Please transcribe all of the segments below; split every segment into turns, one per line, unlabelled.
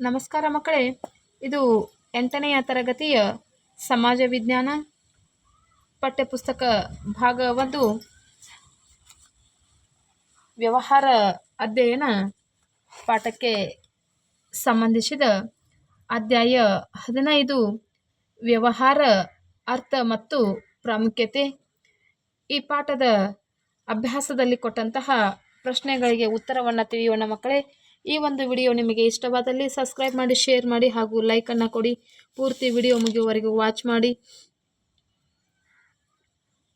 ನಮಸ್ಕಾರ ಮಕ್ಕಳೇ. ಇದು ಎಂಟನೆಯ ತರಗತಿಯ ಸಮಾಜ ವಿಜ್ಞಾನ ಪಠ್ಯಪುಸ್ತಕ ಭಾಗ ಒಂದು. ವ್ಯವಹಾರ ಅಧ್ಯಯನ ಪಾಠಕ್ಕೆ ಸಂಬಂಧಿಸಿದ ಅಧ್ಯಾಯ ಹದಿನೈದು. ವ್ಯವಹಾರ, ಅರ್ಥ ಮತ್ತು ಪ್ರಾಮುಖ್ಯತೆ. ಈ ಪಾಠದ ಅಭ್ಯಾಸದಲ್ಲಿ ಕೊಟ್ಟಂತಹ ಪ್ರಶ್ನೆಗಳಿಗೆ ಉತ್ತರವನ್ನು ತಿಳಿಯೋಣ ಮಕ್ಕಳೇ. ಈ ಒಂದು ವಿಡಿಯೋ ನಿಮಗೆ ಇಷ್ಟವಾದಲ್ಲಿ ಸಬ್ಸ್ಕ್ರೈಬ್ ಮಾಡಿ ಶೇರ್ ಮಾಡಿ ಹಾಗೂ ಲೈಕನ್ನು ಕೊಡಿ. ಪೂರ್ತಿ ವಿಡಿಯೋ ಮುಗಿಯುವವರೆಗೂ ವಾಚ್ ಮಾಡಿ.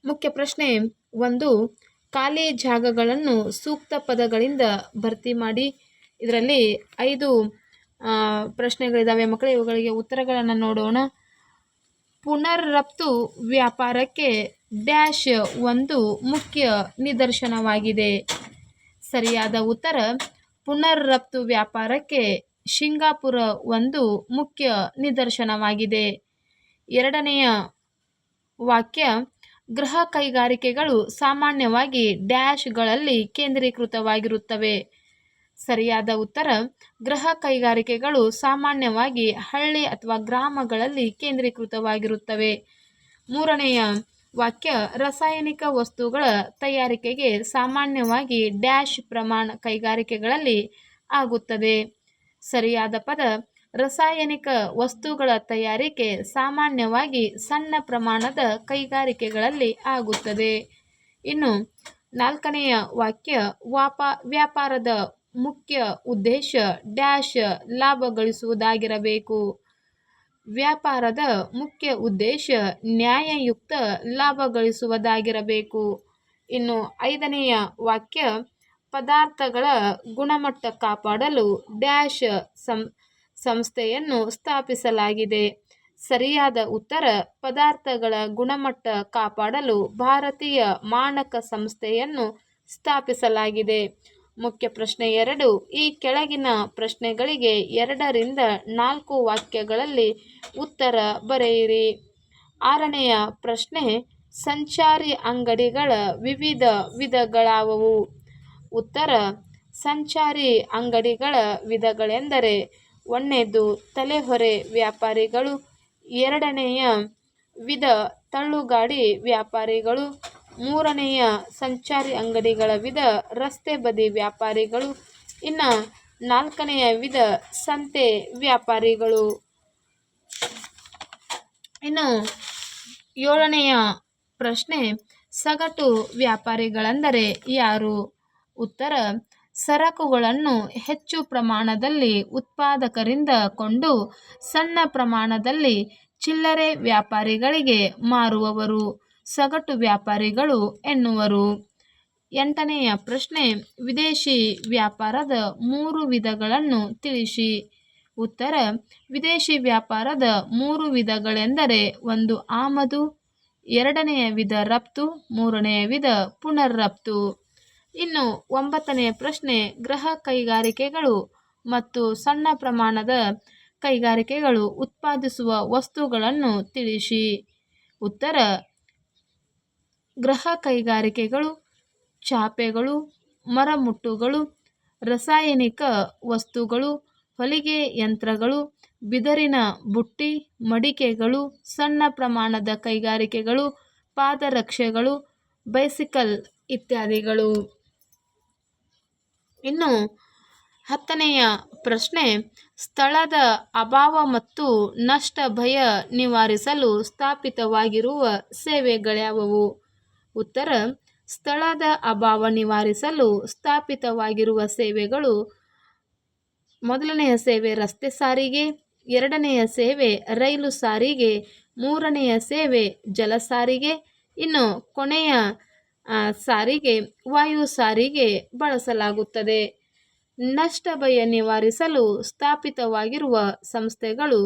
ಮುಖ್ಯ ಪ್ರಶ್ನೆ, ಒಂದು, ಖಾಲಿ ಜಾಗಗಳನ್ನು ಸೂಕ್ತ ಪದಗಳಿಂದ ಭರ್ತಿ ಮಾಡಿ. ಇದರಲ್ಲಿ ಐದು ಪ್ರಶ್ನೆಗಳಿದ್ದಾವೆ ಮಕ್ಕಳು, ಇವುಗಳಿಗೆ ಉತ್ತರಗಳನ್ನು ನೋಡೋಣ. ಪುನರ್ ರಫ್ತು ವ್ಯಾಪಾರಕ್ಕೆ ಡ್ಯಾಶ್ ಒಂದು ಮುಖ್ಯ ನಿದರ್ಶನವಾಗಿದೆ. ಸರಿಯಾದ ಉತ್ತರ ಪುನರ್ ರಫ್ತು ವ್ಯಾಪಾರಕ್ಕೆ ಸಿಂಗಾಪುರ ಒಂದು ಮುಖ್ಯ ನಿದರ್ಶನವಾಗಿದೆ. ಎರಡನೆಯ ವಾಕ್ಯ, ಗೃಹ ಕೈಗಾರಿಕೆಗಳು ಸಾಮಾನ್ಯವಾಗಿ ಡ್ಯಾಶ್ಗಳಲ್ಲಿ ಕೇಂದ್ರೀಕೃತವಾಗಿರುತ್ತವೆ. ಸರಿಯಾದ ಉತ್ತರ, ಗೃಹ ಕೈಗಾರಿಕೆಗಳು ಸಾಮಾನ್ಯವಾಗಿ ಹಳ್ಳಿ ಅಥವಾ ಗ್ರಾಮಗಳಲ್ಲಿ ಕೇಂದ್ರೀಕೃತವಾಗಿರುತ್ತವೆ. ಮೂರನೆಯ ವಾಕ್ಯ ರಾಸಾಯನಿಕ ವಸ್ತುಗಳ ತಯಾರಿಕೆಗೆ ಸಾಮಾನ್ಯವಾಗಿ ಡ್ಯಾಶ್ ಪ್ರಮಾಣ ಕೈಗಾರಿಕೆಗಳಲ್ಲಿ ಆಗುತ್ತದೆ. ಸರಿಯಾದ ಪದ ರಾಸಾಯನಿಕ ವಸ್ತುಗಳ ತಯಾರಿಕೆ ಸಾಮಾನ್ಯವಾಗಿ ಸಣ್ಣ ಪ್ರಮಾಣದ ಕೈಗಾರಿಕೆಗಳಲ್ಲಿ ಆಗುತ್ತದೆ. ಇನ್ನು ನಾಲ್ಕನೆಯ ವಾಕ್ಯ ವಾಪ ವ್ಯಾಪಾರದ ಮುಖ್ಯ ಉದ್ದೇಶ ಡ್ಯಾಶ್ ಲಾಭ ಗಳಿಸುವುದಾಗಿರಬೇಕು ವ್ಯಾಪಾರದ ಮುಖ್ಯ ಉದ್ದೇಶ ನ್ಯಾಯಯುಕ್ತ ಲಾಭ ಗಳಿಸುವುದಾಗಿರಬೇಕು ಇನ್ನು ಐದನೆಯ ವಾಕ್ಯ, ಪದಾರ್ಥಗಳ ಗುಣಮಟ್ಟ ಕಾಪಾಡಲು ಡ್ಯಾಶ್ ಸಂ, ಸಂಸ್ಥೆಯನ್ನು ಸ್ಥಾಪಿಸಲಾಗಿದೆ. ಸರಿಯಾದ ಉತ್ತರ, ಪದಾರ್ಥಗಳ ಗುಣಮಟ್ಟ ಕಾಪಾಡಲು ಭಾರತೀಯ ಮಾನಕ ಸಂಸ್ಥೆಯನ್ನು ಸ್ಥಾಪಿಸಲಾಗಿದೆ. ಮುಖ್ಯ ಪ್ರಶ್ನೆ ಎರಡು. ಈ ಕೆಳಗಿನ ಪ್ರಶ್ನೆಗಳಿಗೆ ಎರಡರಿಂದ ನಾಲ್ಕು ವಾಕ್ಯಗಳಲ್ಲಿ ಉತ್ತರ ಬರೆಯಿರಿ. ಆರನೆಯ ಪ್ರಶ್ನೆ, ಸಂಚಾರಿ ಅಂಗಡಿಗಳ ವಿವಿಧ ವಿಧಗಳಾವವು? ಉತ್ತರ, ಸಂಚಾರಿ ಅಂಗಡಿಗಳ ವಿಧಗಳೆಂದರೆ ಒಂದನೇದು ತಲೆಹೊರೆ ವ್ಯಾಪಾರಿಗಳು. ಎರಡನೆಯ, ವಿಧ ತಳ್ಳುಗಾಡಿ ವ್ಯಾಪಾರಿಗಳು. ಮೂರನೆಯ ಸಂಚಾರಿ ಅಂಗಡಿಗಳ ವಿಧ ರಸ್ತೆ ಬದಿ ವ್ಯಾಪಾರಿಗಳು. ಇನ್ನು ನಾಲ್ಕನೆಯ ವಿಧ ಸಂತೆ ವ್ಯಾಪಾರಿಗಳು. ಇನ್ನು ಏಳನೆಯ ಪ್ರಶ್ನೆ, ಸಗಟು ವ್ಯಾಪಾರಿಗಳೆಂದರೆ ಯಾರು? ಉತ್ತರ, ಸರಕುಗಳನ್ನು ಹೆಚ್ಚು ಪ್ರಮಾಣದಲ್ಲಿ ಉತ್ಪಾದಕರಿಂದ ಕೊಂಡು ಸಣ್ಣ ಪ್ರಮಾಣದಲ್ಲಿ ಚಿಲ್ಲರೆ ವ್ಯಾಪಾರಿಗಳಿಗೆ ಮಾರುವವರು. ಸಗಟು ವ್ಯಾಪಾರಿಗಳು ಎನ್ನುವರು. ಎಂಟನೆಯ ಪ್ರಶ್ನೆ, ವಿದೇಶಿ ವ್ಯಾಪಾರದ ಮೂರು ವಿಧಗಳನ್ನು ತಿಳಿಸಿ. ಉತ್ತರ, ವಿದೇಶಿ ವ್ಯಾಪಾರದ ಮೂರು ವಿಧಗಳೆಂದರೆ ಒಂದು ಆಮದು, ಎರಡನೆಯ ವಿಧ ರಫ್ತು, ಮೂರನೆಯ ವಿಧ ಪುನರ್ ರಫ್ತು ಇನ್ನು ಒಂಬತ್ತನೆಯ ಪ್ರಶ್ನೆ ಗೃಹ ಕೈಗಾರಿಕೆಗಳು ಮತ್ತು ಸಣ್ಣ ಪ್ರಮಾಣದ ಕೈಗಾರಿಕೆಗಳು ಉತ್ಪಾದಿಸುವ ವಸ್ತುಗಳನ್ನು ತಿಳಿಸಿ. ಉತ್ತರ ಗೃಹ ಕೈಗಾರಿಕೆಗಳು, ಚಾಪೆಗಳು, ಮರಮುಟ್ಟುಗಳು, ರಾಸಾಯನಿಕ ವಸ್ತುಗಳು, ಹೊಲಿಗೆ ಯಂತ್ರಗಳು, ಬಿದರಿನ ಬುಟ್ಟಿ, ಮಡಿಕೆಗಳು, ಸಣ್ಣ ಪ್ರಮಾಣದ ಕೈಗಾರಿಕೆಗಳು, ಪಾದರಕ್ಷೆಗಳು, ಬೈಸಿಕಲ್ ಇತ್ಯಾದಿಗಳು. ಇನ್ನು ಹತ್ತನೆಯ ಪ್ರಶ್ನೆ, ಸ್ಥಳದ ಅಭಾವ ಮತ್ತು ನಷ್ಟ ಭಯ ನಿವಾರಿಸಲು ಸ್ಥಾಪಿತವಾಗಿರುವ ಸೇವೆಗಳ್ಯಾವವು? ಉತ್ತರ, ಸ್ಥಳದ ಅಭಾವ ನಿವಾರಿಸಲು ಸ್ಥಾಪಿತವಾಗಿರುವ ಸೇವೆಗಳು ಮೊದಲನೆಯ ಸೇವೆ ರಸ್ತೆ ಸಾರಿಗೆ, ಎರಡನೆಯ ಸೇವೆ ರೈಲು ಸಾರಿಗೆ, ಮೂರನೆಯ ಸೇವೆ ಜಲ ಸಾರಿಗೆ, ಇನ್ನು ಕೊನೆಯ ಸಾರಿಗೆ ವಾಯು ಸಾರಿಗೆ ಬಳಸಲಾಗುತ್ತದೆ. ನಷ್ಟ ಭಯ ನಿವಾರಿಸಲು ಸ್ಥಾಪಿತವಾಗಿರುವ ಸಂಸ್ಥೆಗಳು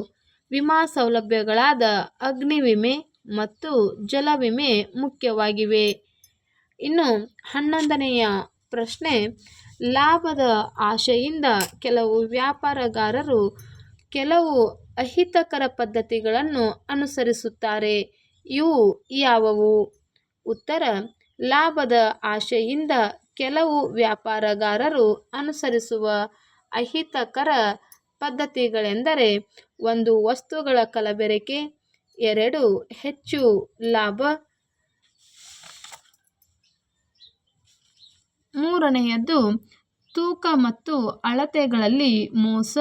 ವಿಮಾ ಸೌಲಭ್ಯಗಳಾದ ಅಗ್ನಿ ವಿಮೆ ಮತ್ತು ಜಲ ವಿಮೆ ಮುಖ್ಯವಾಗಿವೆ. ಇನ್ನು ಹನ್ನೊಂದನೆಯ ಪ್ರಶ್ನೆ, ಲಾಭದ ಆಶೆಯಿಂದ ಕೆಲವು ವ್ಯಾಪಾರಗಾರರು ಕೆಲವು ಅಹಿತಕರ ಪದ್ಧತಿಗಳನ್ನು ಅನುಸರಿಸುತ್ತಾರೆ. ಇವು ಯಾವುವು? ಉತ್ತರ, ಲಾಭದ ಆಶೆಯಿಂದ ಕೆಲವು ವ್ಯಾಪಾರಗಾರರು ಅನುಸರಿಸುವ ಅಹಿತಕರ ಪದ್ಧತಿಗಳೆಂದರೆ, ಒಂದು ವಸ್ತುಗಳ ಕಲಬೆರಕೆ ಎರಡು ಹೆಚ್ಚು ಲಾಭ. ಮೂರನೆಯದು, ತೂಕ ಮತ್ತು ಅಳತೆಗಳಲ್ಲಿ ಮೋಸ.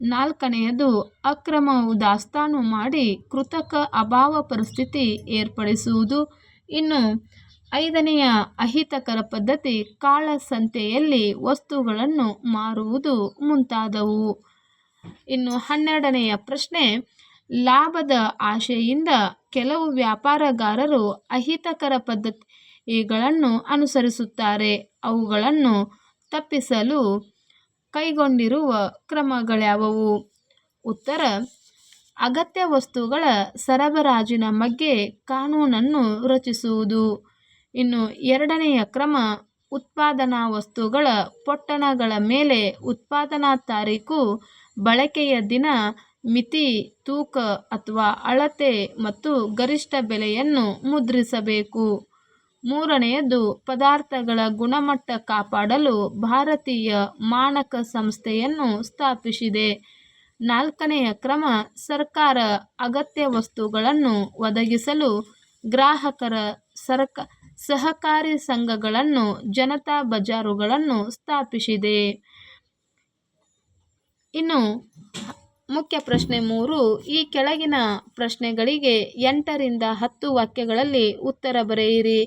ನಾಲ್ಕನೆಯದು, ಅಕ್ರಮವು ದಾಸ್ತಾನು ಮಾಡಿ ಕೃತಕ ಅಭಾವ ಪರಿಸ್ಥಿತಿ ಏರ್ಪಡಿಸುವುದು. ಇನ್ನು ಐದನೆಯ, ಅಹಿತಕರ ಪದ್ಧತಿ ಕಾಳಸಂತೆಯಲ್ಲಿ ವಸ್ತುಗಳನ್ನು ಮಾರುವುದು ಮುಂತಾದವು. ಇನ್ನು ಹನ್ನೆರಡನೆಯ ಪ್ರಶ್ನೆ ಲಾಭದ ಆಶೆಯಿಂದ ಕೆಲವು ವ್ಯಾಪಾರಗಾರರು ಅಹಿತಕರ ಪದ್ಧತಿಗಳನ್ನು ಅನುಸರಿಸುತ್ತಾರೆ. ಅವುಗಳನ್ನು ತಪ್ಪಿಸಲು ಕೈಗೊಂಡಿರುವ ಕ್ರಮಗಳ್ಯಾವವು? ಉತ್ತರ, ಅಗತ್ಯ ವಸ್ತುಗಳ ಸರಬರಾಜಿನ ಬಗ್ಗೆ ಕಾನೂನನ್ನು ರಚಿಸುವುದು. ಇನ್ನು ಎರಡನೆಯ ಕ್ರಮ, ಉತ್ಪಾದನಾ ವಸ್ತುಗಳ ಪೊಟ್ಟಣಗಳ ಮೇಲೆ ಉತ್ಪಾದನಾ ತಾರೀಕು ಬಳಕೆಯ ದಿನ ಮಿತಿ, ತೂಕ ಅಥವಾ ಅಳತೆ ಮತ್ತು ಗರಿಷ್ಠ ಬೆಲೆಯನ್ನು ಮುದ್ರಿಸಬೇಕು. ಮೂರನೆಯದು, ಪದಾರ್ಥಗಳ ಗುಣಮಟ್ಟ ಕಾಪಾಡಲು ಭಾರತೀಯ ಮಾನಕ ಸಂಸ್ಥೆಯನ್ನು ಸ್ಥಾಪಿಸಿದೆ. ನಾಲ್ಕನೆಯ ಕ್ರಮ, ಸರ್ಕಾರ ಅಗತ್ಯ ವಸ್ತುಗಳನ್ನು ಒದಗಿಸಲು ಗ್ರಾಹಕರ ಸರ್ಕ, ಸಹಕಾರಿ ಸಂಘಗಳನ್ನು, ಜನತಾ ಬಜಾರುಗಳನ್ನು ಸ್ಥಾಪಿಸಿದೆ. ಇನ್ನು ಮುಖ್ಯ ಪ್ರಶ್ನೆ ಮೂರು, ಈ ಕೆಳಗಿನ ಪ್ರಶ್ನೆಗಳಿಗೆ ಎಂಟರಿಂದ ಹತ್ತು ವಾಕ್ಯಗಳಲ್ಲಿ ಉತ್ತರ ಬರೆಯಿರಿ.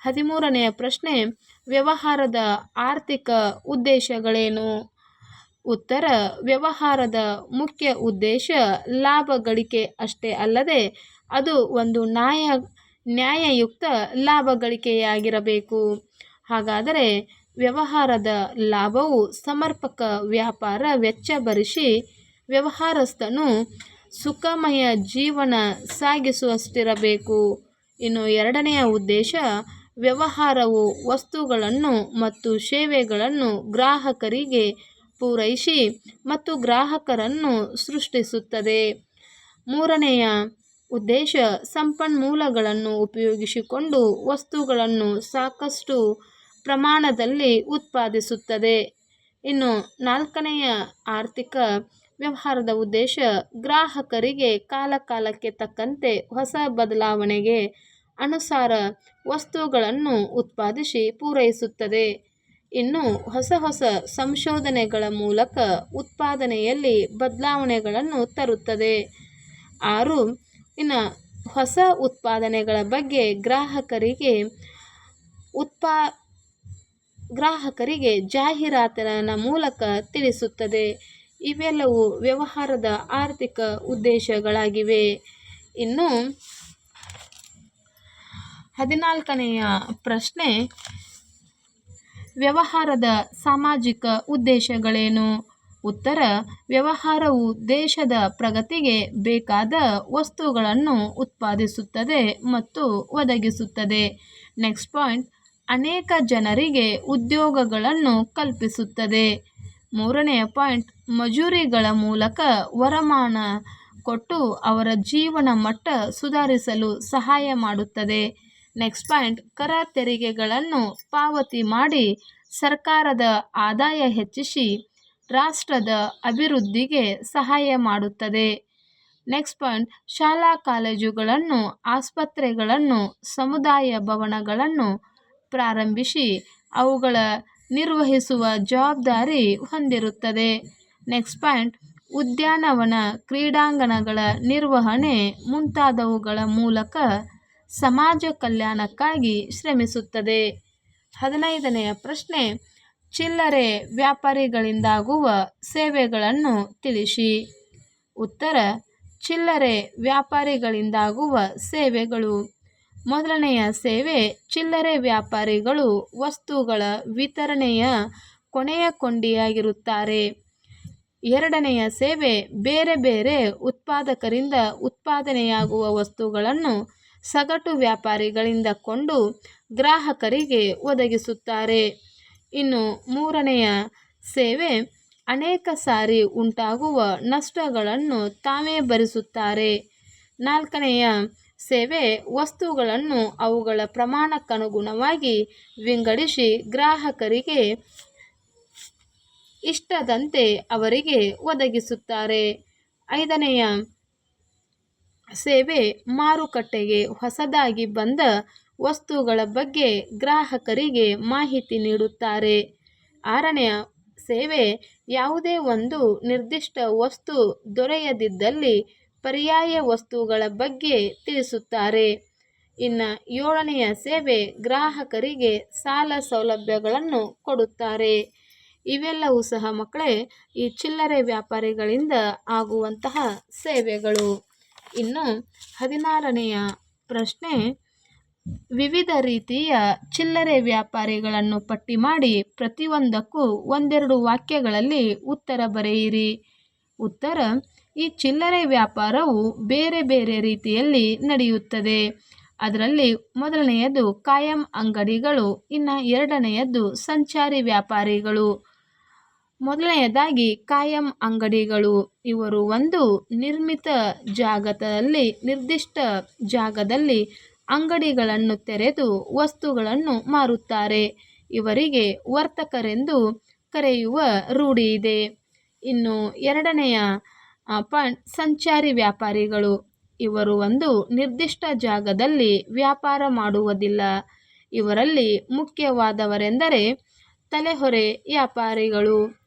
ಹದಿಮೂರನೆಯ ಪ್ರಶ್ನೆ, ವ್ಯವಹಾರದ ಆರ್ಥಿಕ ಉದ್ದೇಶಗಳೇನು? ಉತ್ತರ, ವ್ಯವಹಾರದ ಮುಖ್ಯ ಉದ್ದೇಶ ಲಾಭ ಗಳಿಕೆ ಅಷ್ಟೇ ಅಲ್ಲದೆ ಅದು ಒಂದು ನ್ಯಾಯ, ನ್ಯಾಯಯುಕ್ತ ಲಾಭ ಗಳಿಕೆಯಾಗಿರಬೇಕು. ಹಾಗಾದರೆ ವ್ಯವಹಾರದ ಲಾಭವು ಸಮರ್ಪಕ ವ್ಯಾಪಾರ ವೆಚ್ಚ ಭರಿಸಿ ವ್ಯವಹಾರಸ್ಥನು ಸುಖಮಯ ಜೀವನ ಸಾಗಿಸುವಷ್ಟಿರಬೇಕು. ಇನ್ನು ಎರಡನೆಯ ಉದ್ದೇಶ, ವ್ಯವಹಾರವು ವಸ್ತುಗಳನ್ನು ಮತ್ತು ಸೇವೆಗಳನ್ನು ಗ್ರಾಹಕರಿಗೆ ಪೂರೈಸಿ ಮತ್ತು ಗ್ರಾಹಕರನ್ನು ಸೃಷ್ಟಿಸುತ್ತದೆ. ಮೂರನೆಯ ಉದ್ದೇಶ, ಸಂಪನ್ಮೂಲಗಳನ್ನು ಉಪಯೋಗಿಸಿಕೊಂಡು ವಸ್ತುಗಳನ್ನು ಸಾಕಷ್ಟು ಪ್ರಮಾಣದಲ್ಲಿ ಉತ್ಪಾದಿಸುತ್ತದೆ. ಇನ್ನು ನಾಲ್ಕನೆಯ ಆರ್ಥಿಕ ವ್ಯವಹಾರದ ಉದ್ದೇಶ ಗ್ರಾಹಕರಿಗೆ ಕಾಲಕಾಲಕ್ಕೆ ತಕ್ಕಂತೆ ಹೊಸ ಬದಲಾವಣೆಗೆ ಅನುಸಾರ ವಸ್ತುಗಳನ್ನು ಉತ್ಪಾದಿಸಿ ಪೂರೈಸುತ್ತದೆ. ಇನ್ನು ಹೊಸ ಹೊಸ ಸಂಶೋಧನೆಗಳ ಮೂಲಕ ಉತ್ಪಾದನೆಯಲ್ಲಿ ಬದಲಾವಣೆಗಳನ್ನು ತರುತ್ತದೆ. ಆರು, ಇನ್ನು ಹೊಸ ಉತ್ಪಾದನೆಗಳ ಬಗ್ಗೆ ಗ್ರಾಹಕರಿಗೆ ಉತ್ಪಾ, ಗ್ರಾಹಕರಿಗೆ ಜಾಹೀರಾತಿನ ಮೂಲಕ ತಿಳಿಸುತ್ತದೆ. ಇವೆಲ್ಲವೂ ವ್ಯವಹಾರದ ಆರ್ಥಿಕ ಉದ್ದೇಶಗಳಾಗಿವೆ. ಇನ್ನು ಹದಿನಾಲ್ಕನೆಯ ಪ್ರಶ್ನೆ, ವ್ಯವಹಾರದ ಸಾಮಾಜಿಕ ಉದ್ದೇಶಗಳೇನು? ಉತ್ತರ, ವ್ಯವಹಾರವು ದೇಶದ ಪ್ರಗತಿಗೆ ಬೇಕಾದ ವಸ್ತುಗಳನ್ನು ಉತ್ಪಾದಿಸುತ್ತದೆ ಮತ್ತು ಒದಗಿಸುತ್ತದೆ. ನೆಕ್ಸ್ಟ್ ಪಾಯಿಂಟ್, ಅನೇಕ ಜನರಿಗೆ ಉದ್ಯೋಗಗಳನ್ನು ಕಲ್ಪಿಸುತ್ತದೆ. ಮೂರನೆಯ ಪಾಯಿಂಟ್, ಮಜೂರಿಗಳ ಮೂಲಕ ವರಮಾನ ಕೊಟ್ಟು ಅವರ ಜೀವನ ಮಟ್ಟ ಸುಧಾರಿಸಲು ಸಹಾಯ ಮಾಡುತ್ತದೆ. ನೆಕ್ಸ್ಟ್ ಪಾಯಿಂಟ್, ಕರ ತೆರಿಗೆಗಳನ್ನು ಪಾವತಿ ಮಾಡಿ ಸರ್ಕಾರದ ಆದಾಯ ಹೆಚ್ಚಿಸಿ ರಾಷ್ಟ್ರದ ಅಭಿವೃದ್ಧಿಗೆ ಸಹಾಯ ಮಾಡುತ್ತದೆ. ನೆಕ್ಸ್ಟ್ ಪಾಯಿಂಟ್, ಶಾಲಾ ಕಾಲೇಜುಗಳನ್ನು, ಆಸ್ಪತ್ರೆಗಳನ್ನು, ಸಮುದಾಯ ಭವನಗಳನ್ನು ಪ್ರಾರಂಭಿಸಿ ಅವುಗಳ ನಿರ್ವಹಿಸುವ ಜವಾಬ್ದಾರಿ ಹೊಂದಿರುತ್ತದೆ. ನೆಕ್ಸ್ಟ್ ಪಾಯಿಂಟ್, ಉದ್ಯಾನವನ ಕ್ರೀಡಾಂಗಣಗಳ ನಿರ್ವಹಣೆ ಮುಂತಾದವುಗಳ ಮೂಲಕ ಸಮಾಜ ಕಲ್ಯಾಣಕ್ಕಾಗಿ ಶ್ರಮಿಸುತ್ತದೆ. ಹದಿನೈದನೆಯ ಪ್ರಶ್ನೆ, ಚಿಲ್ಲರೆ ವ್ಯಾಪಾರಿಗಳಿಂದಾಗುವ ಸೇವೆಗಳನ್ನು ತಿಳಿಸಿ. ಉತ್ತರ, ಚಿಲ್ಲರೆ ವ್ಯಾಪಾರಿಗಳಿಂದಾಗುವ ಸೇವೆಗಳು. ಮೊದಲನೆಯ ಸೇವೆ ಚಿಲ್ಲರೆ ವ್ಯಾಪಾರಿಗಳು ವಸ್ತುಗಳ ವಿತರಣೆಯ ಕೊನೆಯ ಕೊಂಡಿಯಾಗಿರುತ್ತಾರೆ. ಎರಡನೆಯ ಸೇವೆ ಬೇರೆ ಬೇರೆ ಉತ್ಪಾದಕರಿಂದ ಉತ್ಪಾದನೆಯಾಗುವ ವಸ್ತುಗಳನ್ನು ಸಗಟು ವ್ಯಾಪಾರಿಗಳಿಂದ ಕೊಂಡು ಗ್ರಾಹಕರಿಗೆ ಒದಗಿಸುತ್ತಾರೆ. ಇನ್ನು ಮೂರನೆಯ ಸೇವೆ ಅನೇಕ ಸಾರಿ ಉಂಟಾಗುವ ನಷ್ಟಗಳನ್ನು ತಾವೇ ಭರಿಸುತ್ತಾರೆ. ನಾಲ್ಕನೆಯ ಸೇವೆ ವಸ್ತುಗಳನ್ನು ಅವುಗಳ ಪ್ರಮಾಣಕ್ಕನುಗುಣವಾಗಿ ವಿಂಗಡಿಸಿ ಗ್ರಾಹಕರಿಗೆ ಇಷ್ಟದಂತೆ ಅವರಿಗೆ ಒದಗಿಸುತ್ತಾರೆ. ಐದನೆಯ ಸೇವೆ ಮಾರುಕಟ್ಟೆಗೆ ಹೊಸದಾಗಿ ಬಂದ ವಸ್ತುಗಳ ಬಗ್ಗೆ ಗ್ರಾಹಕರಿಗೆ ಮಾಹಿತಿ ನೀಡುತ್ತಾರೆ. ಆರನೆಯ ಸೇವೆ ಯಾವುದೇ ಒಂದು ನಿರ್ದಿಷ್ಟ ವಸ್ತು ದೊರೆಯದಿದ್ದಲ್ಲಿ ಪರ್ಯಾಯ ವಸ್ತುಗಳ ಬಗ್ಗೆ ತಿಳಿಸುತ್ತಾರೆ. ಇನ್ನು ಏಳನೆಯ ಸೇವೆ ಗ್ರಾಹಕರಿಗೆ ಸಾಲ ಸೌಲಭ್ಯಗಳನ್ನು ಕೊಡುತ್ತಾರೆ. ಇವೆಲ್ಲವೂ ಸಹ ಮಕ್ಕಳೇ, ಈ ಚಿಲ್ಲರೆ ವ್ಯಾಪಾರಿಗಳಿಂದ ಆಗುವಂತಹ ಸೇವೆಗಳು. ಇನ್ನು ಹದಿನಾರನೆಯ ಪ್ರಶ್ನೆ, ವಿವಿಧ ರೀತಿಯ ಚಿಲ್ಲರೆ ವ್ಯಾಪಾರಿಗಳನ್ನು ಪಟ್ಟಿ ಮಾಡಿ ಪ್ರತಿಯೊಂದಕ್ಕೂ ಒಂದೆರಡು ವಾಕ್ಯಗಳಲ್ಲಿ ಉತ್ತರ ಬರೆಯಿರಿ. ಉತ್ತರ ಈ ಚಿಲ್ಲರೆ ವ್ಯಾಪಾರವು ಬೇರೆ ಬೇರೆ ರೀತಿಯಲ್ಲಿ ನಡೆಯುತ್ತದೆ. ಅದರಲ್ಲಿ ಮೊದಲನೆಯದು ಕಾಯಂ ಅಂಗಡಿಗಳು, ಇನ್ನು ಎರಡನೆಯದು ಸಂಚಾರಿ ವ್ಯಾಪಾರಿಗಳು. ಮೊದಲನೆಯದಾಗಿ ಕಾಯಂ ಅಂಗಡಿಗಳು. ಇವರು ಒಂದು ನಿರ್ಮಿತ ಜಾಗದಲ್ಲಿ, ನಿರ್ದಿಷ್ಟ ಜಾಗದಲ್ಲಿ ಅಂಗಡಿಗಳನ್ನು ತೆರೆದು ವಸ್ತುಗಳನ್ನು ಮಾರುತ್ತಾರೆ. ಇವರಿಗೆ ವರ್ತಕರೆಂದು ಕರೆಯುವ ರೂಢಿ ಇದೆ. ಇನ್ನು ಎರಡನೆಯ ಪಾಯಿಂಟ್ ಸಂಚಾರಿ ವ್ಯಾಪಾರಿಗಳು. ಇವರು ಒಂದು ನಿರ್ದಿಷ್ಟ ಜಾಗದಲ್ಲಿ ವ್ಯಾಪಾರ ಮಾಡುವುದಿಲ್ಲ. ಇವರಲ್ಲಿ ಮುಖ್ಯವಾದವರೆಂದರೆ ತಲೆಹೊರೆ ವ್ಯಾಪಾರಿಗಳು.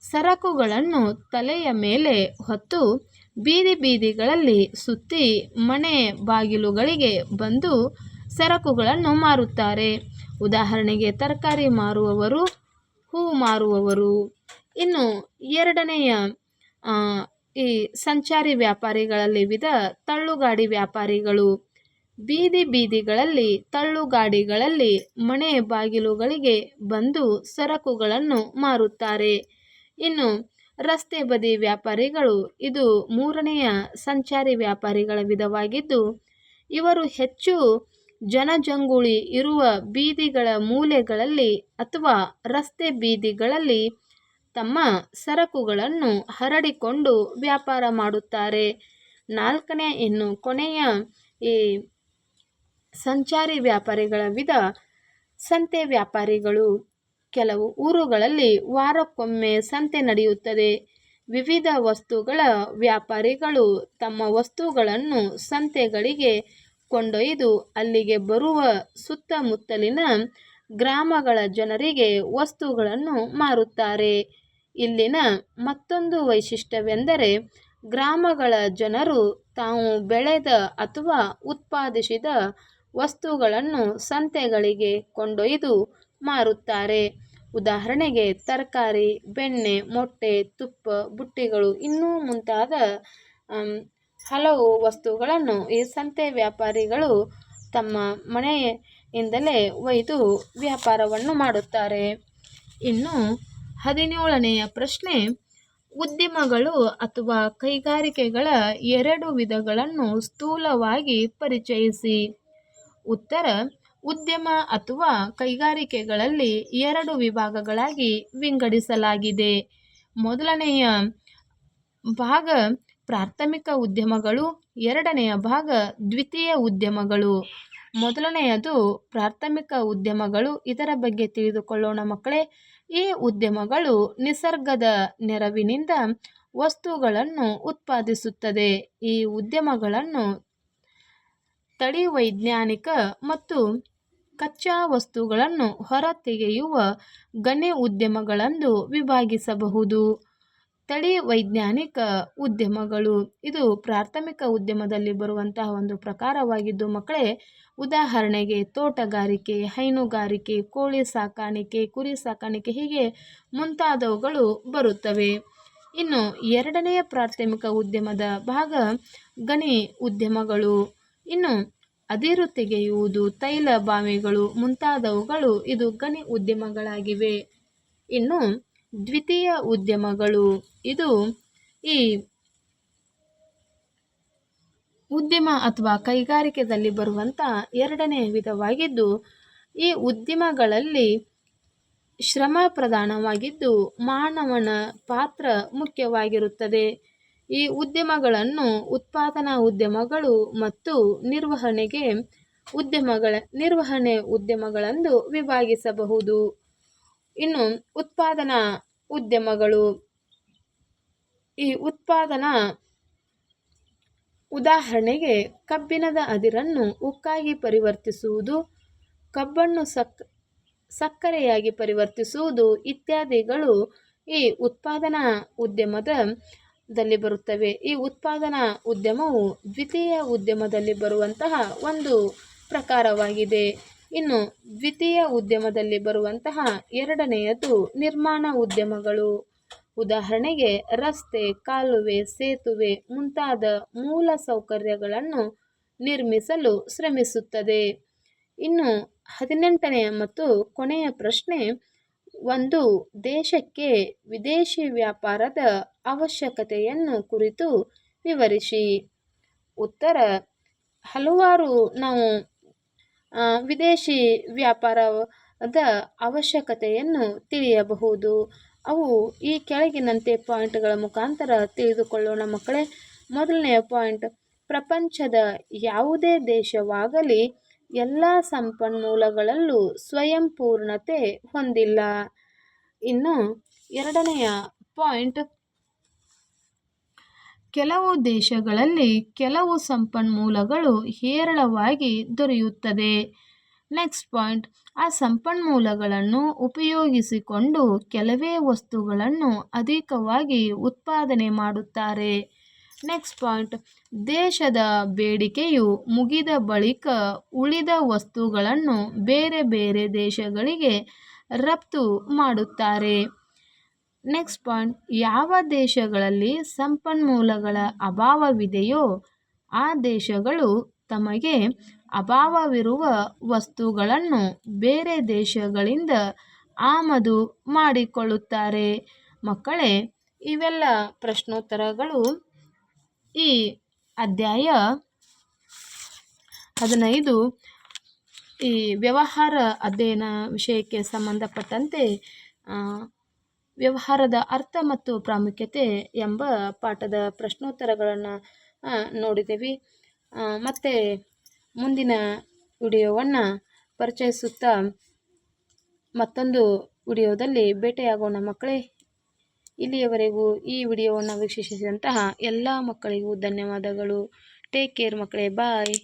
ಸರಕುಗಳನ್ನು ತಲೆಯ ಮೇಲೆ ಹೊತ್ತು ಬೀದಿ ಬೀದಿಗಳಲ್ಲಿ ಸುತ್ತಿ ಮನೆ ಬಾಗಿಲುಗಳಿಗೆ ಬಂದು ಸರಕುಗಳನ್ನು ಮಾರುತ್ತಾರೆ. ಉದಾಹರಣೆಗೆ ತರಕಾರಿ ಮಾರುವವರು ಹೂ ಮಾರುವವರು. ಇನ್ನು ಎರಡನೆಯ ಈ ಸಂಚಾರಿ ವ್ಯಾಪಾರಿಗಳಲ್ಲಿ ವಿಧ ತಳ್ಳುಗಾಡಿ ವ್ಯಾಪಾರಿಗಳು. ಬೀದಿ ಬೀದಿಗಳಲ್ಲಿ ತಳ್ಳುಗಾಡಿಗಳಲ್ಲಿ ಮನೆ ಬಾಗಿಲುಗಳಿಗೆ ಬಂದು ಸರಕುಗಳನ್ನು ಮಾರುತ್ತಾರೆ. ಇನ್ನು ರಸ್ತೆ ಬದಿ ವ್ಯಾಪಾರಿಗಳು ಇದು ಮೂರನೆಯ ಸಂಚಾರಿ ವ್ಯಾಪಾರಿಗಳ ವಿಧವಾಗಿದ್ದು, ಇವರು ಹೆಚ್ಚು ಜನಜಂಗುಳಿ ಇರುವ ಬೀದಿಗಳ ಮೂಲೆಗಳಲ್ಲಿ ಅಥವಾ ರಸ್ತೆ ಬೀದಿಗಳಲ್ಲಿ ತಮ್ಮ ಸರಕುಗಳನ್ನು ಹರಡಿಕೊಂಡು ವ್ಯಾಪಾರ ಮಾಡುತ್ತಾರೆ. ನಾಲ್ಕನೇ ಇನ್ನು, ಕೊನೆಯ ಈ ಸಂಚಾರಿ ವ್ಯಾಪಾರಿಗಳ ವಿಧ ಸಂತೆ ವ್ಯಾಪಾರಿಗಳು. ಕೆಲವು ಊರುಗಳಲ್ಲಿ ವಾರಕ್ಕೊಮ್ಮೆ ಸಂತೆ ನಡೆಯುತ್ತದೆ. ವಿವಿಧ ವಸ್ತುಗಳ ವ್ಯಾಪಾರಿಗಳು ತಮ್ಮ ವಸ್ತುಗಳನ್ನು ಸಂತೆಗಳಿಗೆ ಕೊಂಡೊಯ್ದು ಅಲ್ಲಿಗೆ ಬರುವ ಸುತ್ತಮುತ್ತಲಿನ ಗ್ರಾಮಗಳ ಜನರಿಗೆ ವಸ್ತುಗಳನ್ನು ಮಾರುತ್ತಾರೆ. ಇಲ್ಲಿನ ಮತ್ತೊಂದು ವೈಶಿಷ್ಟ್ಯವೆಂದರೆ, ಗ್ರಾಮಗಳ ಜನರು ತಾವು ಬೆಳೆದ ಅಥವಾ ಉತ್ಪಾದಿಸಿದ ವಸ್ತುಗಳನ್ನು ಸಂತೆಗಳಿಗೆ ಕೊಂಡೊಯ್ದು ಮಾರುತ್ತಾರೆ. ಉದಾಹರಣೆಗೆ, ತರಕಾರಿ, ಬೆಣ್ಣೆ, ಮೊಟ್ಟೆ, ತುಪ್ಪ, ಬುಟ್ಟಿಗಳು ಇನ್ನೂ ಮುಂತಾದ ಹಲವು ವಸ್ತುಗಳನ್ನು ಈ ಸಂತೆ ವ್ಯಾಪಾರಿಗಳು ತಮ್ಮ ಮನೆಯಿಂದಲೇ ಒಯ್ದು ವ್ಯಾಪಾರವನ್ನು ಮಾಡುತ್ತಾರೆ. ಇನ್ನು ಹದಿನೇಳನೆಯ ಪ್ರಶ್ನೆ, ಉದ್ಯಮಗಳು ಅಥವಾ ಕೈಗಾರಿಕೆಗಳ ಎರಡು ವಿಧಗಳನ್ನು ಸ್ಥೂಲವಾಗಿ ಪರಿಚಯಿಸಿ. ಉತ್ತರ, ಉದ್ಯಮ ಅಥವಾ ಕೈಗಾರಿಕೆಗಳಲ್ಲಿ ಎರಡು ವಿಭಾಗಗಳಾಗಿ ವಿಂಗಡಿಸಲಾಗಿದೆ. ಮೊದಲನೆಯ ಭಾಗ ಪ್ರಾಥಮಿಕ ಉದ್ಯಮಗಳು, ಎರಡನೆಯ ಭಾಗ ದ್ವಿತೀಯ ಉದ್ಯಮಗಳು. ಮೊದಲನೆಯದು ಪ್ರಾಥಮಿಕ ಉದ್ಯಮಗಳು. ಇದರ ಬಗ್ಗೆ ತಿಳಿದುಕೊಳ್ಳೋಣ ಮಕ್ಕಳೇ. ಈ ಉದ್ಯಮಗಳು ನಿಸರ್ಗದ ನೆರವಿನಿಂದ ವಸ್ತುಗಳನ್ನು ಉತ್ಪಾದಿಸುತ್ತದೆ. ಈ ಉದ್ಯಮಗಳನ್ನು ತಳಿ ವೈಜ್ಞಾನಿಕ ಮತ್ತು ಕಚ್ಚಾ ವಸ್ತುಗಳನ್ನು ಹೊರತೆಗೆಯುವ ಗಣಿ ಉದ್ಯಮಗಳೆಂದು ವಿಭಾಗಿಸಬಹುದು. ತಳಿ ವೈಜ್ಞಾನಿಕ ಉದ್ಯಮಗಳು. ಇದು ಪ್ರಾಥಮಿಕ ಉದ್ಯಮದಲ್ಲಿ ಬರುವಂತಹ ಒಂದು ಪ್ರಕಾರವಾಗಿದ್ದು, ಮಕ್ಕಳೇ, ಉದಾಹರಣೆಗೆ ತೋಟಗಾರಿಕೆ, ಹೈನುಗಾರಿಕೆ, ಕೋಳಿ ಸಾಕಾಣಿಕೆ, ಕುರಿ ಸಾಕಾಣಿಕೆ ಹೀಗೆ ಮುಂತಾದವುಗಳು ಬರುತ್ತವೆ. ಇನ್ನು ಎರಡನೆಯ ಪ್ರಾಥಮಿಕ ಉದ್ಯಮದ ಭಾಗ ಗಣಿ ಉದ್ಯಮಗಳು. ಇನ್ನು ಅದಿರು ತೆಗೆಯುವುದು ತೈಲ ಬಾವಿಗಳು ಮುಂತಾದವುಗಳು ಇದು ಗಣಿ ಉದ್ಯಮಗಳಾಗಿವೆ. ಇನ್ನು ದ್ವಿತೀಯ ಉದ್ಯಮಗಳು. ಇದು ಈ ಉದ್ಯಮ ಅಥವಾ ಕೈಗಾರಿಕೆಯಲ್ಲಿ ಬರುವಂಥ ಎರಡನೇ ವಿಧವಾಗಿದ್ದು, ಈ ಉದ್ಯಮಗಳಲ್ಲಿ ಶ್ರಮ ಪ್ರಧಾನವಾಗಿದ್ದು, ಮಾನವನ ಪಾತ್ರ ಮುಖ್ಯವಾಗಿರುತ್ತದೆ. ಈ ಉದ್ಯಮಗಳನ್ನು ಉತ್ಪಾದನಾ ಉದ್ಯಮಗಳು ಮತ್ತು ನಿರ್ವಹಣೆಗೆ ಉದ್ಯಮಗಳ ನಿರ್ವಹಣೆ ಉದ್ಯಮಗಳೆಂದು ವಿಭಾಗಿಸಬಹುದು. ಇನ್ನು ಉತ್ಪಾದನಾ ಉದ್ಯಮಗಳು. ಈ ಉತ್ಪಾದನಾ ಉದಾಹರಣೆಗೆ ಕಬ್ಬಿಣದ ಅದಿರನ್ನು ಉಕ್ಕಾಗಿ ಪರಿವರ್ತಿಸುವುದು, ಕಬ್ಬನ್ನು ಸಕ್, ಸಕ್ಕರೆಯಾಗಿ ಪರಿವರ್ತಿಸುವುದು ಇತ್ಯಾದಿಗಳು ಈ ಉತ್ಪಾದನಾ ಉದ್ಯಮದ ದಲ್ಲಿ ಬರುತ್ತವೆ. ಈ ಉತ್ಪಾದನಾ ಉದ್ಯಮವು ದ್ವಿತೀಯ ಉದ್ಯಮದಲ್ಲಿ ಬರುವಂತಹ ಒಂದು ಪ್ರಕಾರವಾಗಿದೆ. ಇನ್ನು ದ್ವಿತೀಯ ಉದ್ಯಮದಲ್ಲಿ ಬರುವಂತಹ ಎರಡನೆಯದು ನಿರ್ಮಾಣ ಉದ್ಯಮಗಳು. ಉದಾಹರಣೆಗೆ ರಸ್ತೆ, ಕಾಲುವೆ, ಸೇತುವೆ ಮುಂತಾದ ಮೂಲ ಸೌಕರ್ಯಗಳನ್ನು ನಿರ್ಮಿಸಲು ಶ್ರಮಿಸುತ್ತದೆ. ಇನ್ನು ಹದಿನೆಂಟನೆಯ ಮತ್ತು ಕೊನೆಯ ಪ್ರಶ್ನೆ, ಒಂದು ದೇಶಕ್ಕೆ ವಿದೇಶಿ ವ್ಯಾಪಾರದ ಅವಶ್ಯಕತೆಯನ್ನು ಕುರಿತು ವಿವರಿಸಿ. ಉತ್ತರ, ಹಲವಾರು ನಾವು ವಿದೇಶಿ ವ್ಯಾಪಾರದ ಅವಶ್ಯಕತೆಯನ್ನು ತಿಳಿಯಬಹುದು. ಅವು ಈ ಕೆಳಗಿನಂತೆ ಪಾಯಿಂಟ್ಗಳ ಮುಖಾಂತರ ತಿಳಿದುಕೊಳ್ಳೋಣ ಮಕ್ಕಳೇ. ಮೊದಲನೆಯ ಪಾಯಿಂಟ್, ಪ್ರಪಂಚದ ಯಾವುದೇ ದೇಶವಾಗಲಿ ಎಲ್ಲ ಸಂಪನ್ಮೂಲಗಳಲ್ಲೂ ಸ್ವಯಂ ಪೂರ್ಣತೆ ಹೊಂದಿಲ್ಲ. ಇನ್ನು ಎರಡನೆಯ ಪಾಯಿಂಟ್ ಕೆಲವು ದೇಶಗಳಲ್ಲಿ ಕೆಲವು ಸಂಪನ್ಮೂಲಗಳು ಹೇರಳವಾಗಿ ದೊರೆಯುತ್ತದೆ. Next point. ಆ ಸಂಪನ್ಮೂಲಗಳನ್ನು ಉಪಯೋಗಿಸಿಕೊಂಡು ಕೆಲವೇ ವಸ್ತುಗಳನ್ನು ಅಧಿಕವಾಗಿ ಉತ್ಪಾದನೆ ಮಾಡುತ್ತಾರೆ. Next point. ದೇಶದ ಬೇಡಿಕೆಯು ಮುಗಿದ ಬಳಿಕ ಉಳಿದ ವಸ್ತುಗಳನ್ನು ಬೇರೆ ಬೇರೆ ದೇಶಗಳಿಗೆ ರಫ್ತು ಮಾಡುತ್ತಾರೆ. ನೆಕ್ಸ್ಟ್ ಪಾಯಿಂಟ್, ಯಾವ ದೇಶಗಳಲ್ಲಿ ಸಂಪನ್ಮೂಲಗಳ ಅಭಾವವಿದೆಯೋ ಆ ದೇಶಗಳು ತಮಗೆ ಅಭಾವವಿರುವ ವಸ್ತುಗಳನ್ನು ಬೇರೆ ದೇಶಗಳಿಂದ ಆಮದು ಮಾಡಿಕೊಳ್ಳುತ್ತಾರೆ. ಮಕ್ಕಳೇ, ಇವೆಲ್ಲ ಪ್ರಶ್ನೋತ್ತರಗಳು. ಈ ಅಧ್ಯಾಯ ಹದಿನೈದು, ಈ ವ್ಯವಹಾರ ಅಧ್ಯಯನ ವಿಷಯಕ್ಕೆ ಸಂಬಂಧಪಟ್ಟಂತೆ ವ್ಯವಹಾರದ ಅರ್ಥ ಮತ್ತು ಪ್ರಾಮುಖ್ಯತೆ ಎಂಬ ಪಾಠದ ಪ್ರಶ್ನೋತ್ತರಗಳನ್ನು ನೋಡಿದ್ದೀವಿ ಮತ್ತು ಮುಂದಿನ ವಿಡಿಯೋವನ್ನು ಪರಿಚಯಿಸುತ್ತಾ ಮತ್ತೊಂದು ವಿಡಿಯೋದಲ್ಲಿ ಭೇಟಿಯಾಗೋಣ ಮಕ್ಕಳೇ. ಇಲ್ಲಿಯವರೆಗೂ ಈ ವಿಡಿಯೋವನ್ನು ವೀಕ್ಷಿಸಿದಂತಹ ಎಲ್ಲ ಮಕ್ಕಳಿಗೂ ಧನ್ಯವಾದಗಳು. ಟೇಕ್ ಕೇರ್ ಮಕ್ಕಳೇ ಬಾಯ್